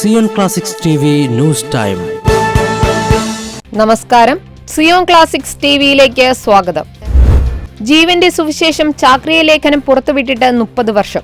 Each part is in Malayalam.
സിയോൺ ക്ലാസിക്സ് ന്യൂസ് ടൈം നമസ്കാരം. സിയോൺ ക്ലാസിക്സ് ടിവിയിലേക്ക് സ്വാഗതം. ജീവന്റെ സുവിശേഷം ചാക്രിയ ലേഖനം പുറത്തുവിട്ടിട്ട് മുപ്പത് വർഷം.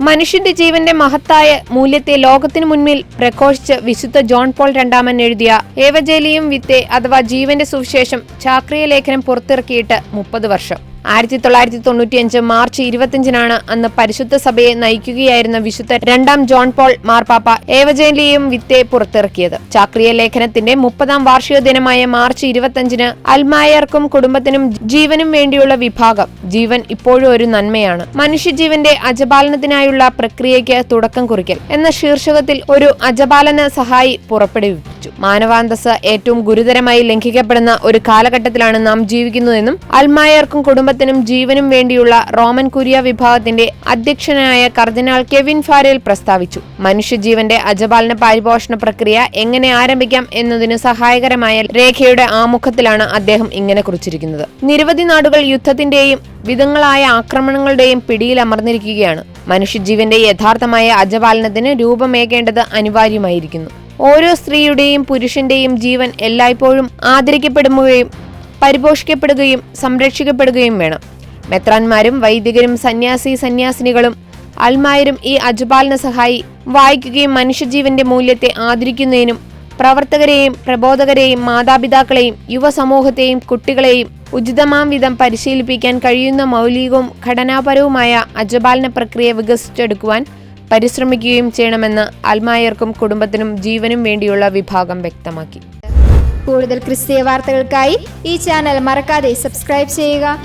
മനുഷ്യന്റെ ജീവന്റെ മഹത്തായ മൂല്യത്തെ ലോകത്തിനു മുന്നിൽ പ്രഘോഷിച്ച് വിശുദ്ധ ജോൺ പോൾ രണ്ടാമൻ എഴുതിയ ഏവജേലിയും വിത്തെ അഥവാ ജീവന്റെ സുവിശേഷം ചാക്രിയ ലേഖനം പുറത്തിറക്കിയിട്ട് മുപ്പത് വർഷം. ആയിരത്തി തൊള്ളായിരത്തി തൊണ്ണൂറ്റിയഞ്ച് മാർച്ച് ഇരുപത്തിയഞ്ചിനാണ് അന്ന് പരിശുദ്ധ സഭയെ നയിക്കുകയായിരുന്ന വിശുദ്ധ രണ്ടാം ജോൺ പോൾ മാർപ്പാപ്പ ഏവജേലിയും വിത്തെ പുറത്തിറക്കിയത്. ചാക്രിയ ലേഖനത്തിന്റെ മുപ്പതാം വാർഷിക ദിനമായ മാർച്ച് ഇരുപത്തിയഞ്ചിന് അൽമായർക്കും കുടുംബത്തിനും ജീവനും വേണ്ടിയുള്ള വിഭാഗം. ജീവൻ ഇപ്പോഴും ഒരു നന്മയാണ്. മനുഷ്യജീവന്റെ അജപാലനത്തിനായുള്ള പ്രക്രിയയ്ക്ക് തുടക്കം കുറിക്കൽ എന്ന ശീർഷകത്തിൽ ഒരു അജപാലന സഹായി പുറപ്പെടുവിച്ചു മാനവാന്തസ് ഏറ്റവും ഗുരുതരമായി ലംഘിക്കപ്പെടുന്ന ഒരു കാലഘട്ടത്തിലാണ് നാം ജീവിക്കുന്നതെന്നും അൽമായർക്കും കുടുംബത്തിനും ജീവനും വേണ്ടിയുള്ള റോമൻ കുരിയ വിഭാഗത്തിന്റെ അധ്യക്ഷനായ കർദിനാൾ കെവിൻ ഫാരേൽ പ്രസ്താവിച്ചു. മനുഷ്യജീവന്റെ അജപാലന പരിപോഷണ പ്രക്രിയ എങ്ങനെ ആരംഭിക്കാം എന്നതിന് സഹായകരമായ രേഖയുടെ ആമുഖത്തിലാണ് അദ്ദേഹം ഇങ്ങനെ കുറിച്ചിരിക്കുന്നത്. നിരവധി നാടുകൾ യുദ്ധത്തിന്റെയും വിധങ്ങളായ ആക്രമണങ്ങളുടെയും പിടിയിൽ അമർന്നിരിക്കുകയാണ്. മനുഷ്യജീവന്റെ യഥാർത്ഥമായ അജപാലനത്തിന് രൂപമേകേണ്ടത് അനിവാര്യമായിരിക്കുന്നു. ഓരോ സ്ത്രീയുടെയും പുരുഷന്റെയും ജീവൻ എല്ലായ്പ്പോഴും ആദരിക്കപ്പെടുകയും പരിപോഷിക്കപ്പെടുകയും സംരക്ഷിക്കപ്പെടുകയും വേണം. മെത്രാന്മാരും വൈദികരും സന്യാസി സന്യാസിനികളും അൽമായരും ഈ അജപാലന സഹായി വായിക്കുകയും മനുഷ്യജീവന്റെ മൂല്യത്തെ ആദരിക്കുന്നതിനും പ്രവർത്തകരെയും പ്രബോധകരെയും മാതാപിതാക്കളെയും യുവസമൂഹത്തെയും കുട്ടികളെയും ഉചിതമാം വിധം പരിശീലിപ്പിക്കാൻ കഴിയുന്ന മൗലികവും ഘടനാപരവുമായ അജപാലന പ്രക്രിയ വികസിച്ചെടുക്കുവാൻ പരിശ്രമിക്കുകയും ചെയ്യണമെന്ന് അൽമായർക്കും കുടുംബത്തിനും ജീവനും വേണ്ടിയുള്ള വിഭാഗം വ്യക്തമാക്കി. കൂടുതൽ ക്രിസ്തീയ വാർത്തകൾക്കായി ഈ ചാനൽ മറക്കാതെ സബ്സ്ക്രൈബ് ചെയ്യുക.